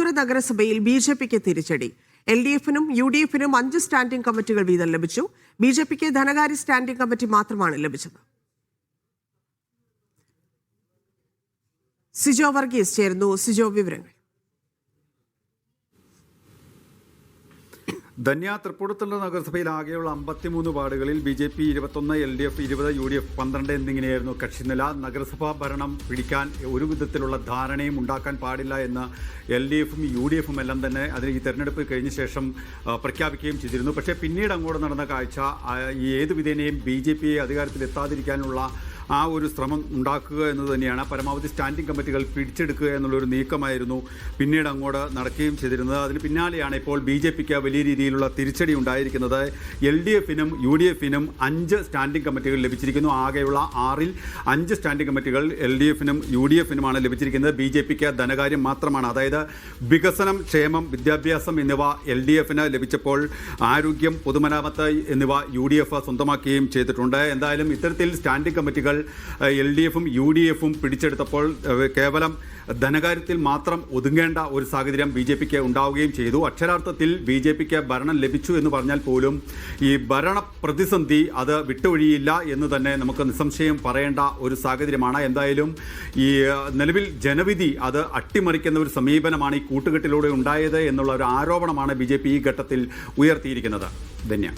തൃപ്പൂണിത്തുറ നഗരസഭയിൽ B J പിക്ക് തിരിച്ചടി. എൽ ഡി എഫിനും യു ഡി എഫിനും അഞ്ച് സ്റ്റാൻഡിംഗ് കമ്മിറ്റികൾ വീതം ലഭിച്ചു. ബി ജെ പിക്ക് ധനകാര്യ സ്റ്റാൻഡിംഗ് കമ്മിറ്റി മാത്രമാണ് ലഭിച്ചത്. സിജോ വർഗീസ് ചേരുന്നു. സിജോ വിവരങ്ങൾ. ധന്യ തൃപ്പൂണിത്തുറ നഗരസഭയിൽ ആകെയുള്ള അമ്പത്തിമൂന്ന് വാർഡുകളിൽ ബി ജെ പി ഇരുപത്തൊന്ന് എൽ ഡി എഫ് ഇരുപത് യു ഡി എഫ് പന്ത്രണ്ട് എന്നിങ്ങനെയായിരുന്നു കക്ഷിനില നഗരസഭാ ഭരണം പിടിക്കാൻ ഒരു വിധത്തിലുള്ള ധാരണയും ഉണ്ടാക്കാൻ പാടില്ല എന്ന് എൽ ഡി എഫും യു ഡി എഫും എല്ലാം തന്നെ അതിന് ഈ തെരഞ്ഞെടുപ്പ് കഴിഞ്ഞ ശേഷം പ്രഖ്യാപിക്കുകയും ചെയ്തിരുന്നു. പക്ഷേ പിന്നീട് അങ്ങോട്ട് നടന്ന കാഴ്ച ഈ ഏത് വിധേനയും ബി ജെ പിയെ അധികാരത്തിൽ എത്താതിരിക്കാനുള്ള ആ ഒരു ശ്രമം ഉണ്ടാക്കുക എന്ന് തന്നെയാണ്. പരമാവധി സ്റ്റാൻഡിംഗ് കമ്മിറ്റികൾ പിടിച്ചെടുക്കുക എന്നുള്ളൊരു നീക്കമായിരുന്നു പിന്നീട് അങ്ങോട്ട് നടക്കുകയും ചെയ്തിരുന്നത്. അതിന് പിന്നാലെയാണ് ഇപ്പോൾ ബി ജെ പിക്ക് വലിയ രീതിയിലുള്ള തിരിച്ചടി ഉണ്ടായിരിക്കുന്നത്. എൽ ഡി എഫിനും യു ഡി എഫിനും അഞ്ച് സ്റ്റാൻഡിംഗ് കമ്മിറ്റികൾ ലഭിച്ചിരിക്കുന്നു. ആകെയുള്ള ആറിൽ അഞ്ച് സ്റ്റാൻഡിംഗ് കമ്മിറ്റികൾ എൽ ഡി എഫിനും യു ഡി എഫിനുമാണ് ലഭിച്ചിരിക്കുന്നത്. ബി ജെ പിക്ക് ധനകാര്യം മാത്രമാണ്. അതായത് വികസനം ക്ഷേമം വിദ്യാഭ്യാസം എന്നിവ എൽ ഡി എഫിന് ലഭിച്ചപ്പോൾ ആരോഗ്യം പൊതുമരാമത്ത് എന്നിവ യു ഡി എഫ് സ്വന്തമാക്കുകയും ചെയ്തിട്ടുണ്ട്. എന്തായാലും ഇത്തരത്തിൽ സ്റ്റാൻഡിംഗ് കമ്മിറ്റികൾ എൽ ഡി എഫും യു ഡി എഫും പിടിച്ചെടുത്തപ്പോൾ കേവലം ധനകാര്യത്തിൽ മാത്രം ഒതുങ്ങേണ്ട ഒരു സാഹചര്യം ബി ജെ പിക്ക് ഉണ്ടാവുകയും ചെയ്തു. അക്ഷരാർത്ഥത്തിൽ ബി ജെ പിക്ക് ഭരണം ലഭിച്ചു എന്ന് പറഞ്ഞാൽ പോലും ഈ ഭരണ പ്രതിസന്ധി അത് വിട്ടൊഴിയില്ല എന്ന് തന്നെ നമുക്ക് നിസ്സംശയം പറയേണ്ട ഒരു സാഹചര്യമാണ്. എന്തായാലും ഈ നിലവിൽ ജനവിധി അത് അട്ടിമറിക്കുന്ന ഒരു സമീപനമാണ് ഈ കൂട്ടുകെട്ടിലൂടെ ഉണ്ടായത് എന്നുള്ള ഒരു ആരോപണമാണ് ബി ഈ ഘട്ടത്തിൽ ഉയർത്തിയിരിക്കുന്നത്. ധന്യ.